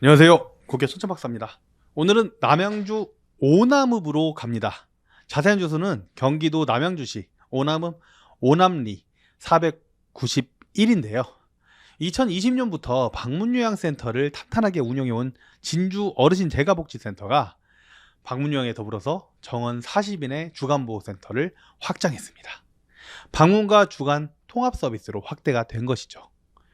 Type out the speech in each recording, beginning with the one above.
안녕하세요. 국회 천천박사입니다. 오늘은 남양주 오남읍으로 갑니다. 자세한 주소는 경기도 남양주시 오남읍 오남리 491인데요. 2020년부터 방문요양센터를 탄탄하게 운영해온 진주 어르신 재가복지센터가 방문요양에 더불어서 정원 40인의 주간보호센터를 확장했습니다. 방문과 주간 통합 서비스로 확대가 된 것이죠.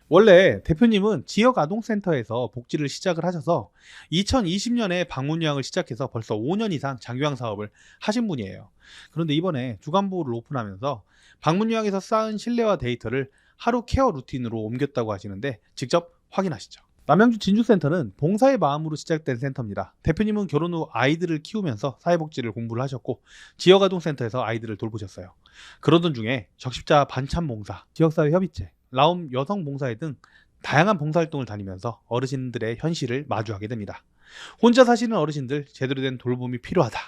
원래 대표님은 지역 아동센터에서 복지를 시작을 하셔서 2020년에 방문요양을 시작해서 벌써 5년 이상 장교양 사업을 하신 분이에요. 그런데 이번에 주간보호를 오픈하면서 방문요양에서 쌓은 신뢰와 데이터를 하루 케어 루틴으로 옮겼다고 하시는데 직접 확인하시죠. 남양주 진주센터는 봉사의 마음으로 시작된 센터입니다. 대표님은 결혼 후 아이들을 키우면서 사회복지를 공부를 하셨고 지역아동센터에서 아이들을 돌보셨어요. 그러던 중에 적십자 반찬 봉사, 지역사회 협의체, 라움 여성 봉사회 등 다양한 봉사활동을 다니면서 어르신들의 현실을 마주하게 됩니다. 혼자 사시는 어르신들 제대로 된 돌봄이 필요하다.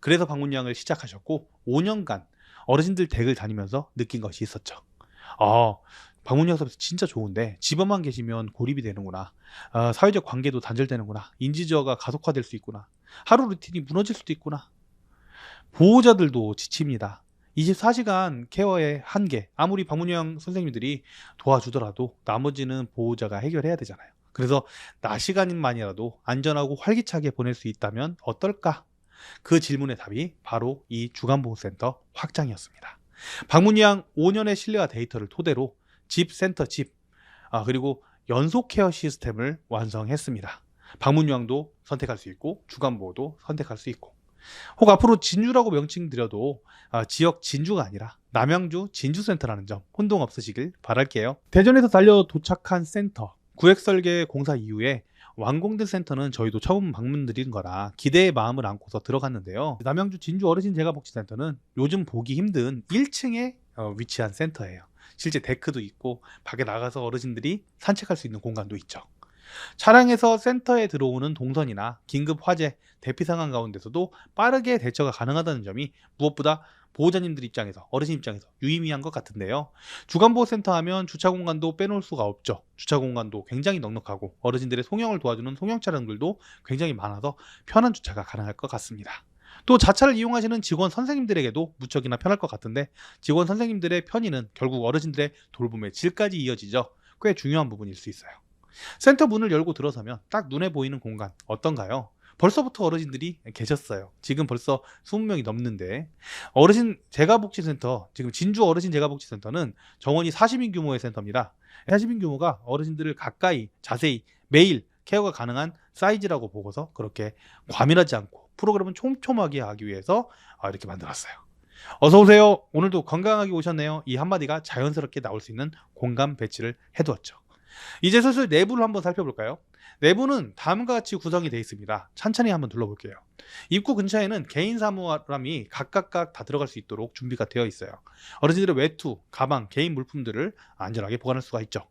그래서 방문요양을 시작하셨고 5년간 어르신들 댁을 다니면서 느낀 것이 있었죠. 아, 방문요양 서비스 진짜 좋은데 집에만 계시면 고립이 되는구나. 아, 사회적 관계도 단절되는구나. 인지저하가 가속화될 수 있구나. 하루 루틴이 무너질 수도 있구나. 보호자들도 지칩니다. 24시간 케어의 한계. 아무리 방문요양 선생님들이 도와주더라도 나머지는 보호자가 해결해야 되잖아요. 그래서 낮 시간만이라도 안전하고 활기차게 보낼 수 있다면 어떨까? 그 질문의 답이 바로 이 주간보호센터 확장이었습니다. 방문요양 5년의 신뢰와 데이터를 토대로 집 센터 집 아, 그리고 연속 케어 시스템을 완성했습니다. 방문요양도 선택할 수 있고 주간보호도 선택할 수 있고 혹 앞으로 진주라고 명칭드려도 아, 지역 진주가 아니라 남양주 진주센터라는 점 혼동 없으시길 바랄게요. 대전에서 달려 도착한 센터 구획 설계 공사 이후에 완공된 센터는 저희도 처음 방문드린 거라 기대의 마음을 안고서 들어갔는데요. 남양주 진주 어르신 재가복지센터는 요즘 보기 힘든 1층에 어, 위치한 센터예요. 실제 데크도 있고 밖에 나가서 어르신들이 산책할 수 있는 공간도 있죠. 차량에서 센터에 들어오는 동선이나 긴급 화재, 대피 상황 가운데서도 빠르게 대처가 가능하다는 점이 무엇보다 보호자님들 입장에서 어르신 입장에서 유의미한 것 같은데요. 주간보호센터 하면 주차 공간도 빼놓을 수가 없죠. 주차 공간도 굉장히 넉넉하고 어르신들의 송영을 도와주는 송영 차량들도 굉장히 많아서 편한 주차가 가능할 것 같습니다. 또 자차를 이용하시는 직원 선생님들에게도 무척이나 편할 것 같은데 직원 선생님들의 편의는 결국 어르신들의 돌봄의 질까지 이어지죠. 꽤 중요한 부분일 수 있어요. 센터 문을 열고 들어서면 딱 눈에 보이는 공간 어떤가요? 벌써부터 어르신들이 계셨어요. 지금 벌써 20명이 넘는데 어르신 재가복지센터 지금 진주 어르신 재가복지센터는 정원이 40인 규모의 센터입니다. 40인 규모가 어르신들을 가까이 자세히 매일 케어가 가능한 사이즈라고 보고서 그렇게 과밀하지 않고 프로그램은 촘촘하게 하기 위해서 아, 이렇게 만들었어요. 어서 오세요. 오늘도 건강하게 오셨네요. 이 한마디가 자연스럽게 나올 수 있는 공간 배치를 해두었죠. 이제 슬슬 내부를 한번 살펴볼까요? 내부는 다음과 같이 구성이 되어 있습니다. 천천히 한번 둘러볼게요. 입구 근처에는 개인 사무함이 각각각 다 들어갈 수 있도록 준비가 되어 있어요. 어르신들의 외투, 가방, 개인 물품들을 안전하게 보관할 수가 있죠.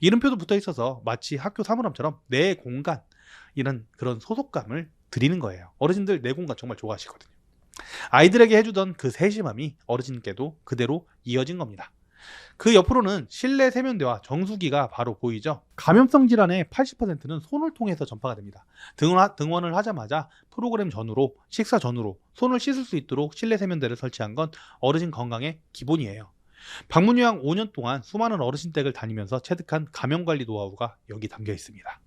이름표도 붙어 있어서 마치 학교 사물함처럼 내 공간 이런 그런 소속감을 드리는 거예요. 어르신들 내 공간 정말 좋아하시거든요. 아이들에게 해주던 그 세심함이 어르신께도 그대로 이어진 겁니다. 그 옆으로는 실내 세면대와 정수기가 바로 보이죠. 감염성 질환의 80%는 손을 통해서 전파가 됩니다. 등원, 등원 을 하자마자 프로그램 전후로 식사 전후로 손을 씻을 수 있도록 실내 세면대를 설치한 건 어르신 건강의 기본이에요. 방문 요양 5년 동안 수많은 어르신 댁을 다니면서 체득한 감염 관리 노하우가 여기 담겨 있습니다.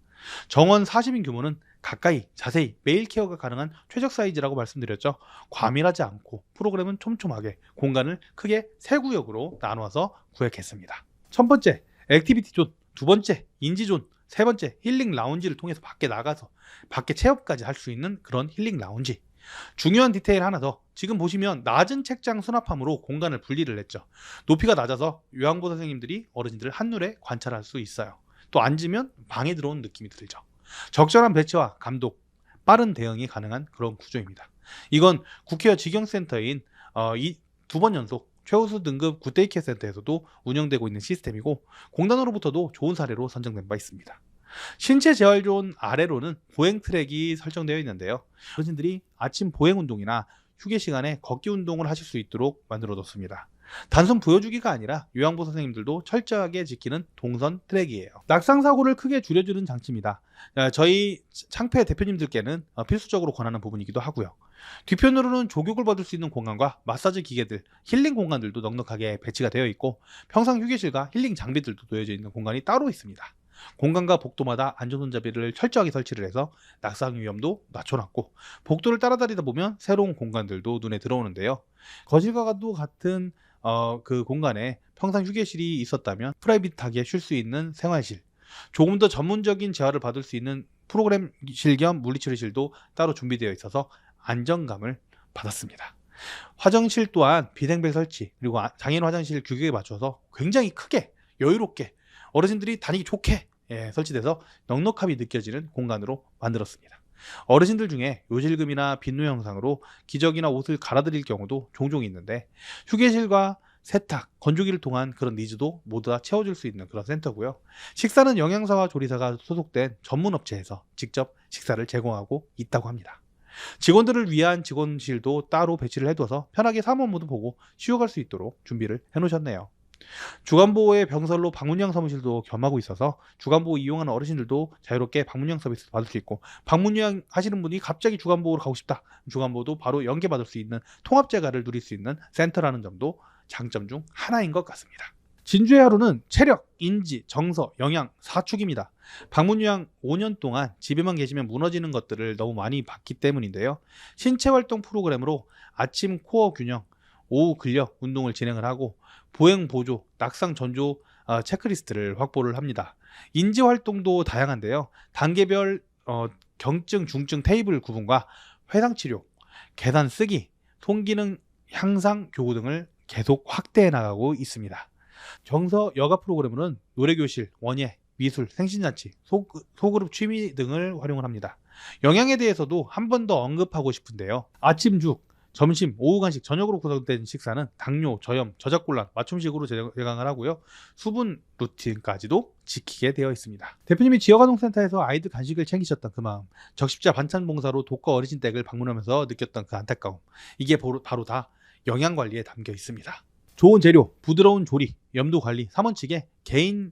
정원 40인 규모는 가까이 자세히 메일 케어가 가능한 최적 사이즈라고 말씀드렸죠. 과밀하지 않고 프로그램은 촘촘하게 공간을 크게 세 구역으로 나누어서 구획했습니다. 첫 번째 액티비티 존, 두 번째 인지 존, 세 번째 힐링 라운지를 통해서 밖에 나가서 밖에 체험까지 할 수 있는 그런 힐링 라운지. 중요한 디테일 하나 더. 지금 보시면 낮은 책장 수납함으로 공간을 분리를 했죠. 높이가 낮아서 요양보호 선생님들이 어르신들을 한눈에 관찰할 수 있어요. 또 앉으면 방에 들어온 느낌이 들죠. 적절한 배치와 감독, 빠른 대응이 가능한 그런 구조입니다. 이건 국회와 직영센터인 어, 이두 번 연속 최우수 등급 굿데이케어 센터에서도 운영되고 있는 시스템이고 공단으로부터도 좋은 사례로 선정된 바 있습니다. 신체 재활존 아래로는 보행 트랙이 설정되어 있는데요. 어르신들이 아침 보행 운동이나 휴게 시간에 걷기 운동을 하실 수 있도록 만들어 뒀습니다. 단순 보여주기가 아니라 요양보 선생님들도 철저하게 지키는 동선 트랙이에요. 낙상 사고를 크게 줄여주는 장치입니다. 아, 저희 창패 대표님들께는 어, 필수적으로 권하는 부분이기도 하고요. 뒤편으로는 조격을 받을 수 있는 공간과 마사지 기계들, 힐링 공간들도 넉넉하게 배치가 되어 있고 평상 휴게실과 힐링 장비들도 놓여져 있는 공간이 따로 있습니다. 공간과 복도마다 안전손잡이를 철저하게 설치를 해서 낙상 위험도 낮춰놨고 복도를 따라다니다 보면 새로운 공간들도 눈에 들어오는데요. 거실과도 같은 어, 그 공간에 평상 휴게실이 있었다면 프라이빗하게 쉴 수 있는 생활실, 조금 더 전문적인 재활을 받을 수 있는 프로그램실 겸 물리치료실도 따로 준비되어 있어서 안정감을 받았습니다. 화장실 또한 비생벨 설치 그리고 아- 장애인 화장실 규격에 맞춰서 굉장히 크게 여유롭게 어르신들이 다니기 좋게 예, 설치돼서 넉넉함이 느껴지는 공간으로 만들었습니다. 어르신들 중에 요실금이나 빈노 현상으로 기저귀나 옷을 갈아드릴 경우도 종종 있는데 휴게실과 세탁, 건조기를 통한 그런 니즈도 모두 다 채워줄 수 있는 그런 센터고요. 식사는 영양사와 조리사가 소속된 전문 업체에서 직접 식사를 제공하고 있다고 합니다. 직원들을 위한 직원실도 따로 배치를 해둬서 편하게 사무업무도 보고 쉬어갈 수 있도록 준비를 해놓으셨네요. 주간보호의 병설로 방문요양 사무실도 겸하고 있어서 주간보호 이용하는 어르신들도 자유롭게 방문요양 서비스 받을 수 있고 방문요양 하시는 분이 갑자기 주간보호를 가고 싶다. 주간보호도 바로 연계받을 수 있는 통합재가를 누릴 수 있는 센터라는 점도 장점 중 하나인 것 같습니다. 진주의 하루는 체력, 인지, 정서, 영양 4축입니다. 방문요양 5년 동안 집에만 계시면 무너지는 것들을 너무 많이 봤기 때문인데요. 신체 활동 프로그램으로 아침 코어 균형, 오후 근력 운동을 진행을 하고 보행 보조, 낙상 전조 어, 체크리스트를 확보를 합니다. 인지 활동도 다양한데요. 단계별 어, 경증, 중증 테이블 구분과 회상 치료, 계단 쓰기, 손기능 향상 교구 등을 계속 확대해 나가고 있습니다. 정서 여가 프로그램으로는 노래교실, 원예, 미술, 생신잔치, 소, 소그룹 취미 등을 활용을 합니다. 영양에 대해서도 한 번 더 언급하고 싶은데요. 아침 죽, 점심, 오후 간식, 저녁으로 구성된 식사는 당뇨, 저염, 저작곤란, 맞춤식으로 제- 제공을 하고요. 수분 루틴까지도 지키게 되어 있습니다. 대표님이 지역아동센터에서 아이들 간식을 챙기셨던 그 마음, 적십자 반찬 봉사로 독거 어르신 댁을 방문하면서 느꼈던 그 안타까움, 이게 바로, 바로 다 영양 관리에 담겨 있습니다. 좋은 재료, 부드러운 조리, 염도 관리, 3원칙에 개인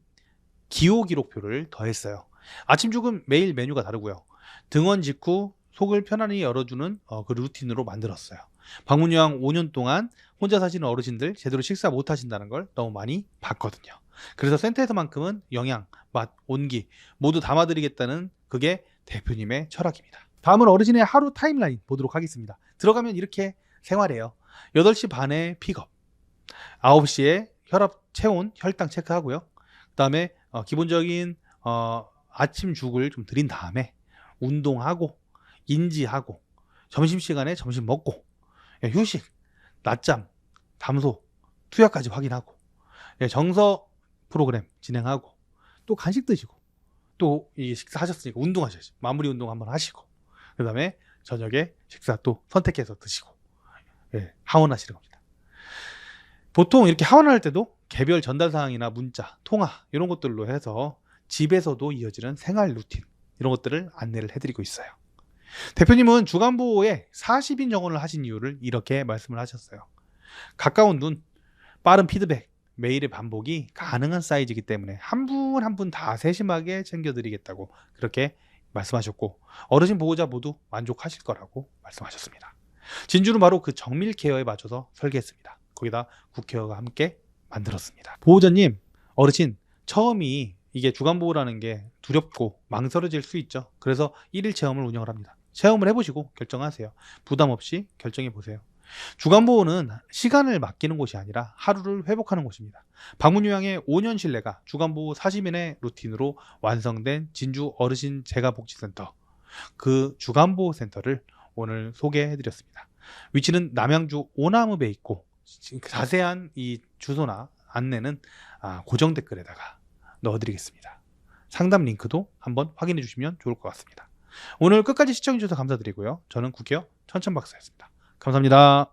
기호 기록표를 더했어요. 아침 죽은 매일 메뉴가 다르고요. 등원 직후 속을 편안히 열어주는 어, 그 루틴으로 만들었어요. 방문요양 5년 동안 혼자 사시는 어르신들 제대로 식사 못 하신다는 걸 너무 많이 봤거든요. 그래서 센터에서만큼은 영양, 맛, 온기 모두 담아드리겠다는 그게 대표님의 철학입니다. 다음은 어르신의 하루 타임라인 보도록 하겠습니다. 들어가면 이렇게 생활해요. 8시 반에 픽업, 9시에 혈압, 체온, 혈당 체크하고요. 그 다음에 기본적인 어, 아침 죽을 좀 드린 다음에 운동하고 인지하고 점심시간에 점심 먹고 예, 휴식, 낮잠, 담소, 투약까지 확인하고 예, 정서 프로그램 진행하고 또 간식 드시고 또 이 식사하셨으니까 운동하셔야지 마무리 운동 한번 하시고 그 다음에 저녁에 식사 또 선택해서 드시고 예, 하원하시는 겁니다. 보통 이렇게 하원할 때도 개별 전달 사항이나 문자, 통화 이런 것들로 해서 집에서도 이어지는 생활 루틴 이런 것들을 안내를 해드리고 있어요. 대표님은 주간보호에 40인 정원을 하신 이유를 이렇게 말씀을 하셨어요. 가까운 눈, 빠른 피드백, 매일의 반복이 가능한 사이즈이기 때문에 한 분 한 분 다 세심하게 챙겨드리겠다고 그렇게 말씀하셨고 어르신 보호자 모두 만족하실 거라고 말씀하셨습니다. 진주는 바로 그 정밀 케어에 맞춰서 설계했습니다. 거기다 국케어가 함께 만들었습니다. 보호자님, 어르신 처음이 이게 주간 보호라는 게 두렵고 망설여질 수 있죠. 그래서 1일 체험을 운영을 합니다. 체험을 해보시고 결정하세요. 부담 없이 결정해 보세요. 주간 보호는 시간을 맡기는 곳이 아니라 하루를 회복하는 곳입니다. 방문요양의 5년 신뢰가 주간 보호 40인의 루틴으로 완성된 진주 어르신 재가복지센터 그 주간 보호 센터를 오늘 소개해드렸습니다. 위치는 남양주 오나무배 있고 자세한 이 주소나 안내는 아, 고정 댓글에다가 넣어드리겠습니다. 상담 링크도 한번 확인해 주시면 좋을 것 같습니다. 오늘 끝까지 시청해 주셔서 감사드리고요. 저는 국회어 천천박사였습니다. 감사합니다.